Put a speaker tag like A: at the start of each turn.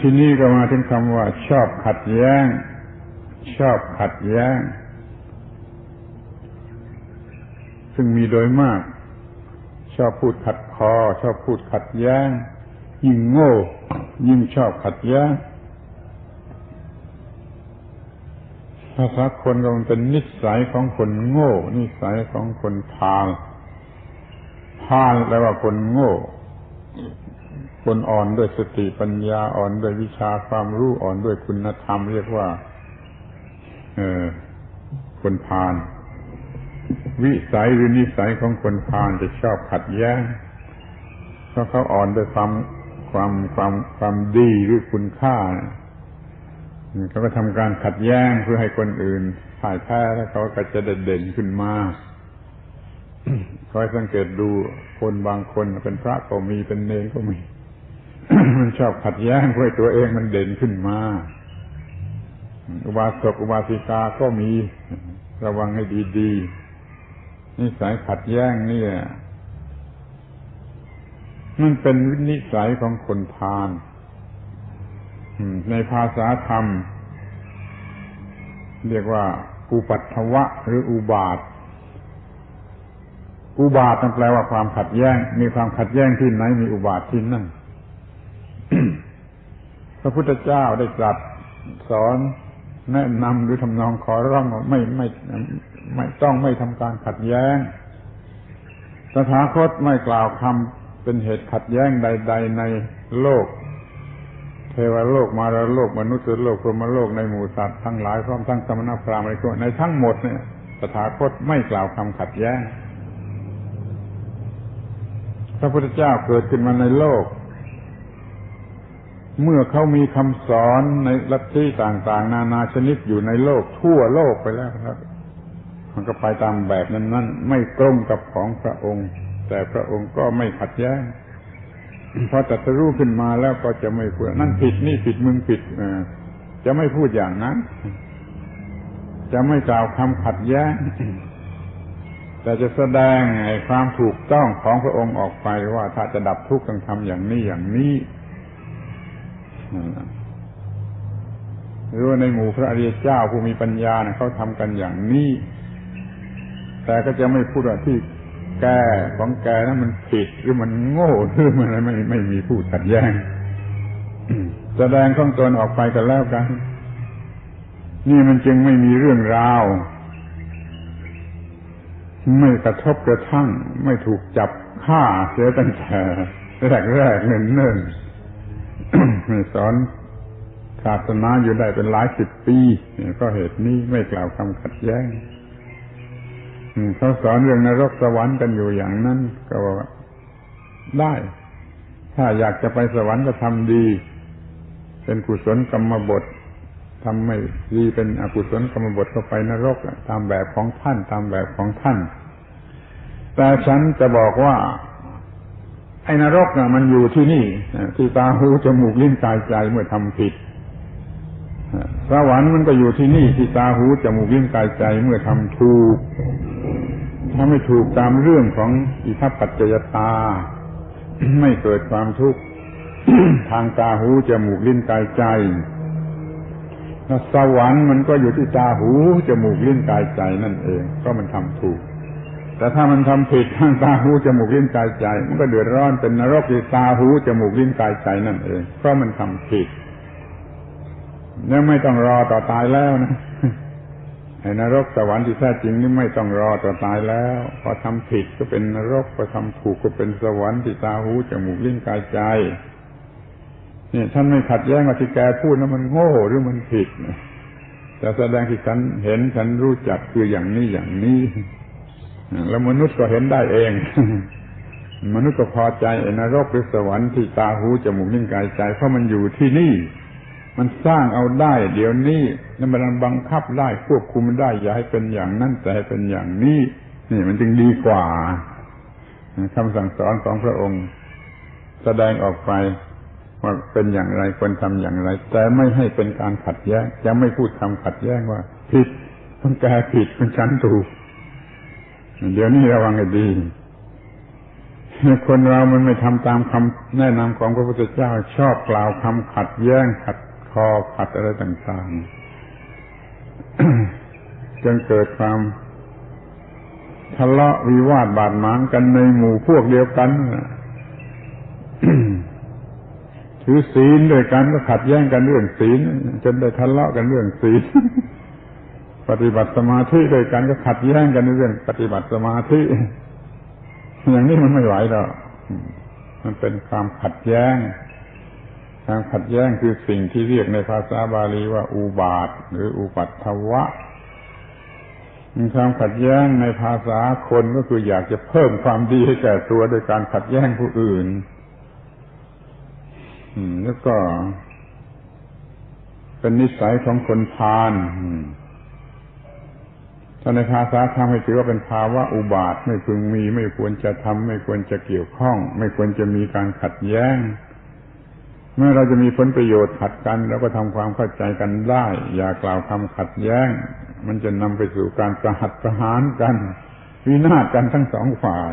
A: ที่นี่ก็มาถึงคำว่า ชอบขัดแย้ง ชอบขัดแย้ง ซึ่งมีโดยมาก ชอบพูดขัดคอ ชอบพูดขัดแย้ง ยิ่งโง่ ยิ่งชอบขัดแย้งภาษาคนก็มันเป็นนิสัยของคนโง่ นิสัยของคนพาลพาลแปลว่าคนโง่ คนอ่อนด้วยสติปัญญาอ่อนด้วยวิชาความรู้อ่อนด้วยคุณธรรม เรียกว่า เออคนพาลวิสัยหรือนิสัยของคนพาลจะชอบขัดแย้งเพราะเขาอ่อนด้วยความความความความดีหรือคุณค่าเขาก็ทำการขัดแย้งเพื่อให้คนอื่นพ่ายแพ้แล้วเขาก็จะเด่นขึ้นมาคอยสังเกตดูคนบางคนเป็นพระก็มีเป็นเนรก็มี มันชอบขัดแย้งเพื่อตัวเองมันเด่นขึ้นมา อุบาสกอุบาสิกาก็มีระวังให้ดีๆนิสัยขัดแย้งนี่มันเป็นวินิสัยของคนพาลในภาษาธรรม เรียกว่า อุปัตถวะ หรืออุบาท อุบาทนั่นแปลว่าความขัดแย้ง มีความขัดแย้งที่ไหนมีอุบาทที่นั่น ระพุทธเจ้าได้ตรัสสอนแนะนำหรือทำนองขอร้องไม่ไม่ไม่ต้องไม่ทำการขัดแย้งสถาคตไม่กล่าวคำเป็นเหตุขัดแย้งใด ๆ ในโลก เทวโลกมาราโลกมนุษย์โลกพรหมโลกในหมู่สัตว์ทั้งหลายพร้อมทั้งสมณพราหมณ์อะไรก็ในทั้งหมดเนี่ยสถาคตไม่กล่าวคำขัดแย้ง พระพุทธเจ้าเกิดขึ้นมาในโลก เมื่อเขามีคำสอนในลัทธิต่าง ๆ นานาชนิดอยู่ในโลกทั่วโลกไปแล้วครับ มันก็ไปตามแบบนั้นนั้นไม่ตรงกับของพระองค์ แต่พระองค์ก็ไม่ขัดแย้งพอตัดรู้ขึ้นมาแล้วก็จะไม่พูดนั่นผิดนี่ผิดมึงผิดจะไม่พูดอย่างนั้น จะไม่กล่าวคำขัดแย้งแต่จะแสดงไอ้ความถูกต้องของพระองค์ออกไปว่าถ้าจะดับทุกข์ต้องทำอย่างนี้อย่างนี้ หรือว่าในหมู่พระอริยเจ้าผู้มีปัญญาเเขาทำกันอย่างนี้ แต่ก็จะไม่พูดว่าที่แกของแกนั้นมันผิดหรือมันโง่หรือมันอะไรไม่ไม่มีผู้ขัดแย้งแสดงข้องตนออกไปกันแล้วกัน นี่มันจึงไม่มีเรื่องราว ไม่กระทบกระทั่ง ไม่ถูกจับฆ่าเสียตั้งแต่แรกแรกเนิ่นเนิ่น สอนศาสนาอยู่ได้เป็นหลายสิบปีก็เหตุนี้ไม่กล่าวคำขัดแย้งเขาสอนเรื่องนรกสวรรค์กันอยู่อย่างนั้น ก็ว่าได้ ถ้าอยากจะไปสวรรค์ก็ทำดี เป็นกุศลกรรมบททำไม่ดีเป็นอกุศลกรรมบทก็ไปนรกตามแบบของท่านตามแบบของท่าน แต่ฉันจะบอกว่า ไอ้นรกน่ะมันอยู่ที่นี่ที่ตาหูจมูกลิ้นกายใจเมื่อทำผิดสวรรค์มันก็อยู่ที่นี่ที่ตาหูจมูกลิ้นกายใจเมื่อทำถูกถ้าไม่ถูกตามเรื่องของอิทัปปัจจยตา ไม่เกิดความทุกข์ทางตาหูจมูกลิ้นกายใจสวรรค์มันก็อยู่ที่ตาหูจมูกลิ้นกายใจนั่นเอง ก็มันทำถูก แต่ถ้ามันทำผิดทางตาหูจมูกลิ้นกายใจ มันก็เดือดร้อนเป็นนรกที่ตาหูจมูกลิ้นกายใจนั่นเองเพราะมันทำผิดแล้วไม่ต้องรอต่อตายแล้วนะไอ้นรกสวรรค์ที่แท้จริงนี่ไม่ต้องรอต่อตายแล้ว พอทำผิดก็เป็นนรกพอทำถูกก็เป็นสวรรค์ที่ตาหูจมูกลิ้นกายใจเนี่ยท่านไม่ขัดแย้งว่าที่แกพูดนั้นมันโง่หรือมันผิดแต่แสดงที่ฉันเห็นฉันรู้จักคืออย่างนี้อย่างนี้ แล้วมนุษย์ก็เห็นได้เอง มนุษย์ก็พอใจนรกหรือสวรรค์ที่ตาหูจมูกลิ้นกายใจ เพราะมันอยู่ที่นี่ มันสร้างเอาได้ เดี๋ยวนี้แล้วมันบังคับได้ควบคุมได้อย่าให้เป็นอย่างนั้นแต่ให้เป็นอย่างนี้ นี่มันจึงดีกว่าคำสั่งสอนของพระองค์ แสดงออกไปว่าเป็นอย่างไรควรทำอย่างไร แต่ไม่ให้เป็นการขัดแย้งจะไม่พูดคำขัดแย้งว่า ผิดคนแกผิดคนฉันถูก เดี๋ยวนี้ระวังให้ดีคนเรามันไม่ทำตามคำแนะนำของพระพุทธเจ้า ชอบกล่าวคำขัดแย้งขัดคอขัดอะไรต่างๆจนเกิดความทะเลาะวิวาทบาดหมางกันในหมู่พวกเดียวกันถือศีลด้วยกันก็ขัดแย้งกันเรื่องศีลจนได้ทะเลาะกันเรื่องศีล ปฏิบัติสมาธิด้วยกันก็ขัดแย้งกันในเรื่อง ปฏิบัติสมาธิอย่างนี้มันไม่ไหวหรอกมันเป็นความขัดแย้งความขัดแย้งคือสิ่งที่เรียกในภาษาบาลีว่า อุบาทหรืออุปัตถวะความขัดแย้งในภาษาคนก็คืออยากจะเพิ่มความดีให้แก่ตัวโดยการขัดแย้งผู้อื่นแล้วก็เป็นนิสัยของคนพาล ถ้าในภาษาธรรมให้ถือว่าเป็นภาวะอุบาทไม่พึงมี ไม่ควรจะทำไม่ควรจะเกี่ยวข้อง ไม่ควรจะมีการขัดแย้งเมื่อเราจะมีผลประโยชน์ขัดกันแล้วก็ทำความเข้าใจกันได้ อย่ากล่าวคำขัดแย้ง มันจะนำไปสู่การประหัตประหารกัน วินาศกันทั้งสองฝ่าย